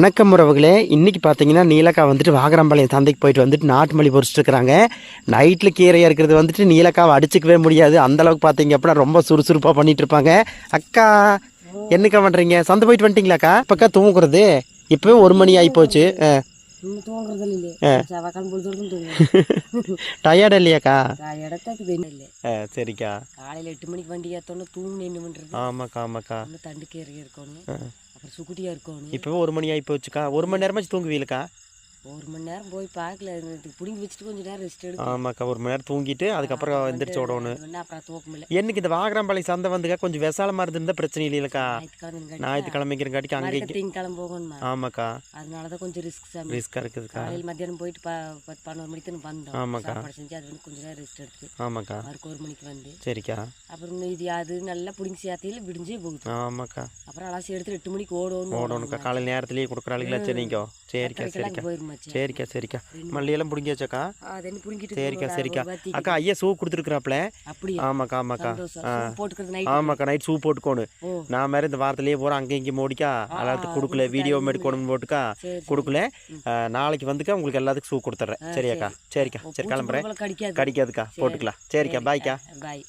வணக்கம் உறவுகளே. இன்னைக்கு பார்த்தீங்கன்னா நீலக்கா வந்துட்டு வாகரம்பாளையம் சந்தைக்கு போயிட்டு வந்துட்டு நாட்டு மல்லி பொறிச்சிட்டு இருக்கிறாங்க நைட்டில் கீரையாக இருக்கிறது வந்துட்டு நீலக்காவை அடிச்சுக்கவே முடியாது. அந்த அளவுக்கு பார்த்தீங்க அப்படின்னா ரொம்ப சுறுசுறுப்பாக பண்ணிட்டு இருப்பாங்க அக்கா என்னக்கா பண்ணுறீங்க சந்தை போயிட்டு வந்துட்டீங்களாக்கா? இப்போக்கா தூங்குறது? இப்போவே ஒரு மணி ஆகி போச்சு. டயர்ட் இல்லையாக்கா? சரிக்கா. காலையில் எட்டு மணிக்கு வண்டி ஏற்றோன்னு என்ன பண்ணுறது ஆமாக்கா ஆமாக்கா. தண்டு கீரை இருக்கணும் அப்புறம் இருக்கும் இப்போ இப்போவே ஒரு மணி ஆகி போச்சுக்கா. ஒரு மணி நேரமாச்சு தூங்குவீங்களக்கா ஒரு மணி நேரம் போய் பார்க்கல. பிடிங்கி வச்சுட்டு கொஞ்சம் நேரம் ரெஸ்ட் எடுத்து ஆமாக்கா ஒரு மணி நேரம் தூங்கிட்டு அதுக்கப்புறம் எந்திரிச்சு விடணும். வேணா அப்புறம் தூக்கம் இல்லை என்னைக்கு இந்த வாகரம்பாளையம் சந்தை வந்துக்கா கொஞ்சம் விசாலமாக இருந்திருந்தா பிரச்சனை ஞாயிற்றுக்கிழமை ஞாயிற்றுக்கிழமைங்கிறங்காட்டிக்கு அங்கே திங்கக்கிழமை போகணுமா ஆமாக்கா. அதனால தான் கொஞ்சம் ரிஸ்க் ரிஸ்க்காக இருக்குதுக்கா. காலையில் மத்தியானம் போயிட்டு பத்து பதினோரு மணிக்கு வந்தோம். ஆமாக்கா. செஞ்சு அது வந்து கொஞ்சம் நேரம் ரெஸ்ட் எடுத்து ஆமாக்கா. மறுக்க ஒரு மணிக்கு வந்து. சரிக்கா. அப்புறம் இது அது நல்லா பிடிங்கி சேர்த்தையில் விடிஞ்சே போகுது. ஆமாக்கா. அப்புறம் அலாசி எடுத்து எட்டு மணிக்கு ஓடணும் ஓடணுக்கா. காலையில் நேரத்துலேயே கொடுக்குறாளுங்களா சரிங்கோ. சரிக்கா சரிக்கா. சரிக்கா சரிக்கா. மல்லியெல்லாம் பிடிங்கியாச்சாக்கா? அது என்ன பிடிங்கிட்டு சரிக்கா சரிக்கா. அக்கா ஐயா சூ கொடுத்துருக்குறாப்ல? அப்படியா? ஆமாக்கா ஆமாக்கா. ஆமாக்கா நைட் சூ போட்டுக்கோணும் நான் மாதிரி இந்த வாரத்திலேயே போகிறேன் அங்கே இங்கே மோடிக்கா எல்லாத்துக்கும் கொடுக்கல வீடியோ எடுக்கணும்னு போட்டுக்கா கொடுக்கல. நாளைக்கு வந்துக்கா உங்களுக்கு எல்லாத்துக்கும் சூ கொடுத்துட்றேன் சரியாக்கா. சரிக்கா சரி கிளம்புறேன். கடிக்காதுக்கா போட்டுக்கலாம். சரிக்கா பாய்க்கா. பாய்.